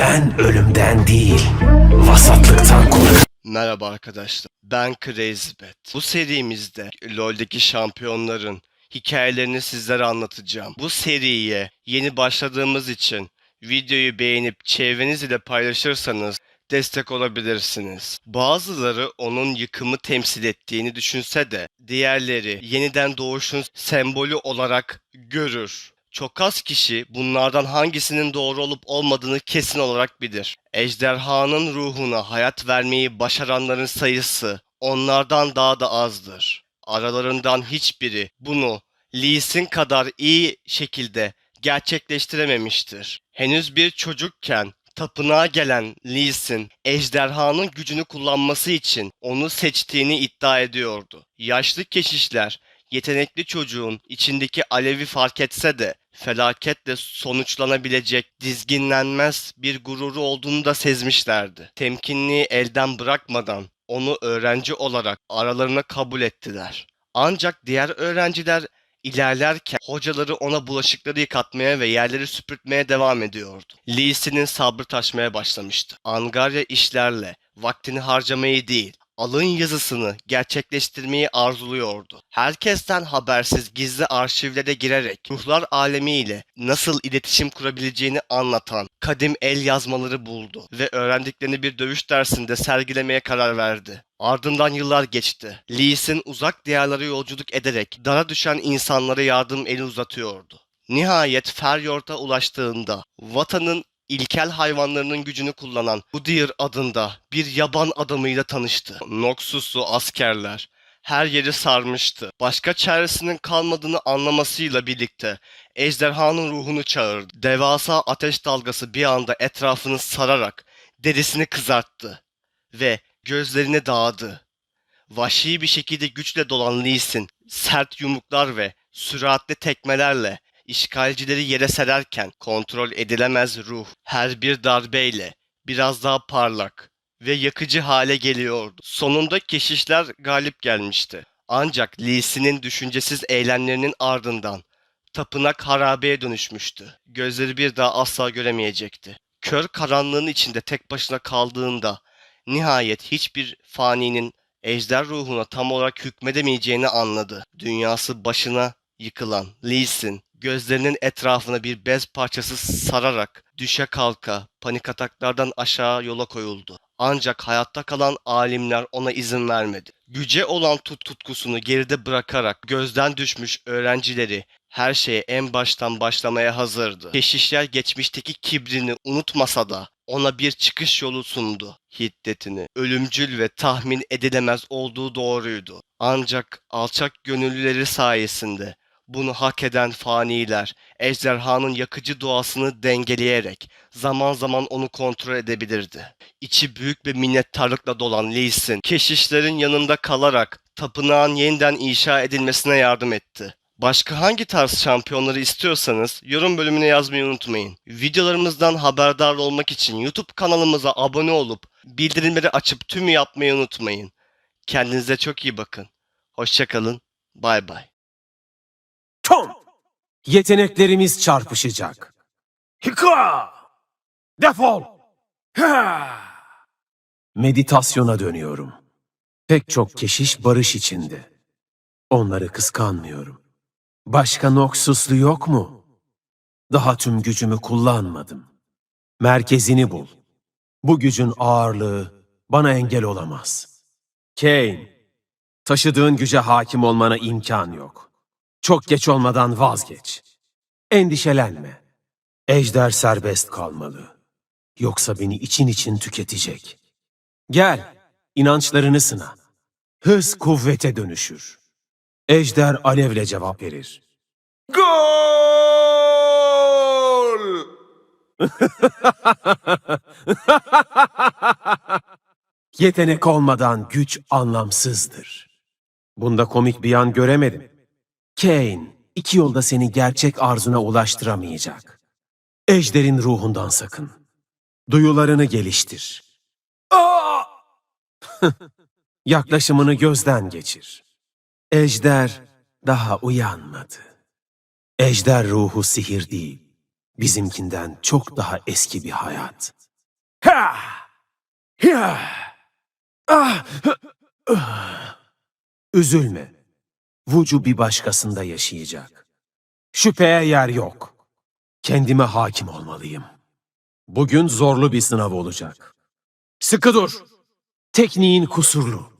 Ben ölümden değil, vasatlıktan korkarım. Merhaba arkadaşlar. Ben CrazyBet. Bu serimizde LoL'deki şampiyonların hikayelerini sizlere anlatacağım. Bu seriye yeni başladığımız için videoyu beğenip çevreniz ile paylaşırsanız destek olabilirsiniz. Bazıları onun yıkımı temsil ettiğini düşünse de diğerleri yeniden doğuşun sembolü olarak görür. Çok az kişi bunlardan hangisinin doğru olup olmadığını kesin olarak bilir. Ejderhanın ruhuna hayat vermeyi başaranların sayısı onlardan daha da azdır. Aralarından hiçbiri bunu Lee Sin kadar iyi şekilde gerçekleştirememiştir. Henüz bir çocukken tapınağa gelen Lee Sin, ejderhanın gücünü kullanması için onu seçtiğini iddia ediyordu. Yaşlı keşişler yetenekli çocuğun içindeki alevi fark etse de felaketle sonuçlanabilecek dizginlenmez bir gururu olduğunu da sezmişlerdi. Temkinliği elden bırakmadan onu öğrenci olarak aralarına kabul ettiler. Ancak diğer öğrenciler ilerlerken hocaları ona bulaşıkları yıkatmaya ve yerleri süpürtmeye devam ediyordu. Lee Sin'in sabrı taşmaya başlamıştı. Angarya işlerle vaktini harcamayı değil, alın yazısını gerçekleştirmeyi arzuluyordu. Herkesten habersiz gizli arşivlere girerek ruhlar alemiyle nasıl iletişim kurabileceğini anlatan kadim el yazmaları buldu ve öğrendiklerini bir dövüş dersinde sergilemeye karar verdi. Ardından yıllar geçti. Lee Sin uzak diyarlara yolculuk ederek dara düşen insanlara yardım eli uzatıyordu. Nihayet Feryord'a ulaştığında vatanın ilkel hayvanlarının gücünü kullanan Udyr adında bir yaban adamıyla tanıştı. Noxus'lu askerler her yeri sarmıştı. Başka çaresinin kalmadığını anlamasıyla birlikte ejderhanın ruhunu çağırdı. Devasa ateş dalgası bir anda etrafını sararak derisini kızarttı ve gözlerini dağıdı. Vahşi bir şekilde güçle dolan Lee Sin, sert yumruklar ve süratli tekmelerle işgalcileri yere sererken kontrol edilemez ruh her bir darbeyle biraz daha parlak ve yakıcı hale geliyordu. Sonunda keşişler galip gelmişti. Ancak Lee Sin'in düşüncesiz eylemlerinin ardından tapınak harabeye dönüşmüştü. Gözleri bir daha asla göremeyecekti. Kör karanlığın içinde tek başına kaldığında nihayet hiçbir faninin ejder ruhuna tam olarak hükmedemeyeceğini anladı. Dünyası başına yıkılan Lee Sin gözlerinin etrafına bir bez parçası sararak düşe kalka panik ataklardan aşağı yola koyuldu. Ancak hayatta kalan alimler ona izin vermedi. Güce olan tut tutkusunu geride bırakarak gözden düşmüş öğrencileri her şeye en baştan başlamaya hazırdı. Keşişler geçmişteki kibrini unutmasa da ona bir çıkış yolu sundu. Hiddetini, ölümcül ve tahmin edilemez olduğu doğruydu. Ancak alçak gönüllüleri sayesinde bunu hak eden faniler, ejderhanın yakıcı doğasını dengeleyerek zaman zaman onu kontrol edebilirdi. İçi büyük bir minnettarlıkla dolan Lee Sin, keşişlerin yanında kalarak tapınağın yeniden inşa edilmesine yardım etti. Başka hangi tarz şampiyonları istiyorsanız yorum bölümüne yazmayı unutmayın. Videolarımızdan haberdar olmak için YouTube kanalımıza abone olup bildirimleri açıp tümü yapmayı unutmayın. Kendinize çok iyi bakın. Hoşçakalın. Bay bay. Tom! Yeteneklerimiz çarpışacak. Hika! Defol! Ha! Meditasyona dönüyorum. Pek çok keşiş barış içinde. Onları kıskanmıyorum. Başka Noxuslu yok mu? Daha tüm gücümü kullanmadım. Merkezini bul. Bu gücün ağırlığı bana engel olamaz. Kane, taşıdığın güce hakim olmana imkan yok. Çok geç olmadan vazgeç. Endişelenme. Ejder serbest kalmalı. Yoksa beni için için tüketecek. Gel, inançlarını sına. Hız kuvvete dönüşür. Ejder alevle cevap verir. Gol! Yetenek olmadan güç anlamsızdır. Bunda komik bir yan göremedim. Kane, iki yolda seni gerçek arzuna ulaştıramayacak. Ejder'in ruhundan sakın. Duyularını geliştir. Yaklaşımını gözden geçir. Ejder daha uyanmadı. Ejder ruhu sihir değil, bizimkinden çok daha eski bir hayat. Ha! Ya! Ah! Üzülme. Vucu bir başkasında yaşayacak. Şüpheye yer yok. Kendime hakim olmalıyım. Bugün zorlu bir sınav olacak. Sıkı dur. Tekniğin kusurlu.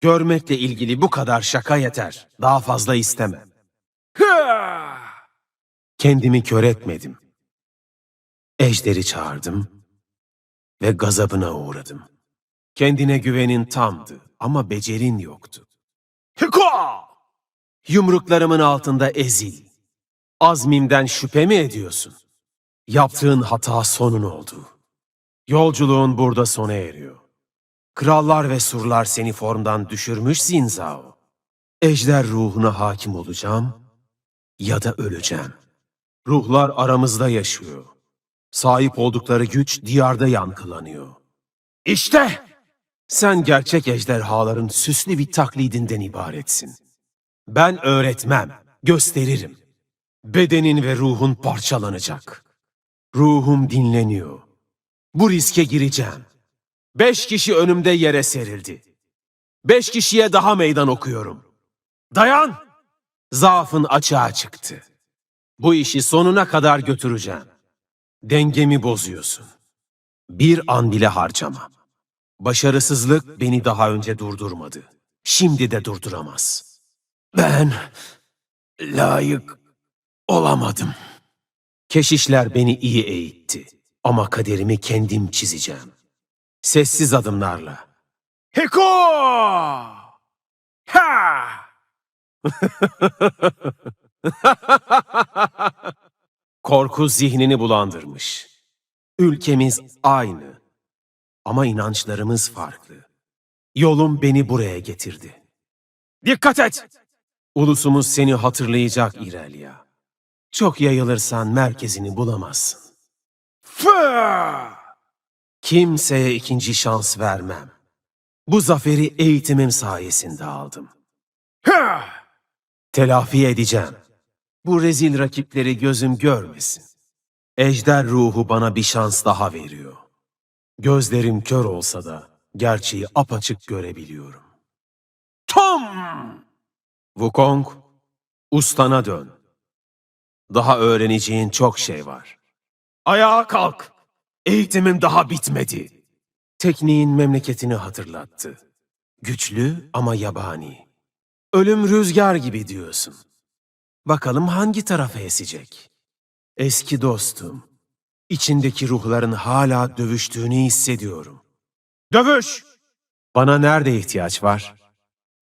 Görmekle ilgili bu kadar şaka yeter. Daha fazla istemem. Kendimi kör etmedim. Ejderi çağırdım ve gazabına uğradım. Kendine güvenin tamdı ama becerin yoktu. Hiko! Yumruklarımın altında ezil. Azmimden şüphe mi ediyorsun? Yaptığın hata sonun oldu. Yolculuğun burada sona eriyor. Krallar ve surlar seni formdan düşürmüş Zinzao. Ejder ruhuna hakim olacağım ya da öleceğim. Ruhlar aramızda yaşıyor. Sahip oldukları güç diyarda yankılanıyor. İşte! Sen gerçek ejderhaların süslü bir taklidinden ibaretsin. Ben öğretmem, gösteririm. Bedenin ve ruhun parçalanacak. Ruhum dinleniyor. Bu riske gireceğim. Beş kişi önümde yere serildi. Beş kişiye daha meydan okuyorum. Dayan! Zaafın açığa çıktı. Bu işi sonuna kadar götüreceğim. Dengemi bozuyorsun. Bir an bile harcama. Başarısızlık beni daha önce durdurmadı. Şimdi de durduramaz. Ben layık olamadım. Keşişler beni iyi eğitti. Ama kaderimi kendim çizeceğim. Sessiz adımlarla. Heko! Ha! Korku zihnini bulandırmış. Ülkemiz aynı. Ama inançlarımız farklı. Yolum beni buraya getirdi. Dikkat et! Ulusumuz seni hatırlayacak İrelia. Çok yayılırsan merkezini bulamazsın. Fı! Kimseye ikinci şans vermem. Bu zaferi eğitimim sayesinde aldım. Hı! Telafi edeceğim. Bu rezil rakipleri gözüm görmesin. Ejder ruhu bana bir şans daha veriyor. Gözlerim kör olsa da gerçeği apaçık görebiliyorum. Tom! Wukong, ustana dön. Daha öğreneceğin çok şey var. Ayağa kalk. Eğitimim daha bitmedi. Tekniğin memleketini hatırlattı. Güçlü ama yabani. Ölüm rüzgar gibi diyorsun. Bakalım hangi tarafa esecek? Eski dostum, içindeki ruhların hala dövüştüğünü hissediyorum. Dövüş! Bana nerede ihtiyaç var?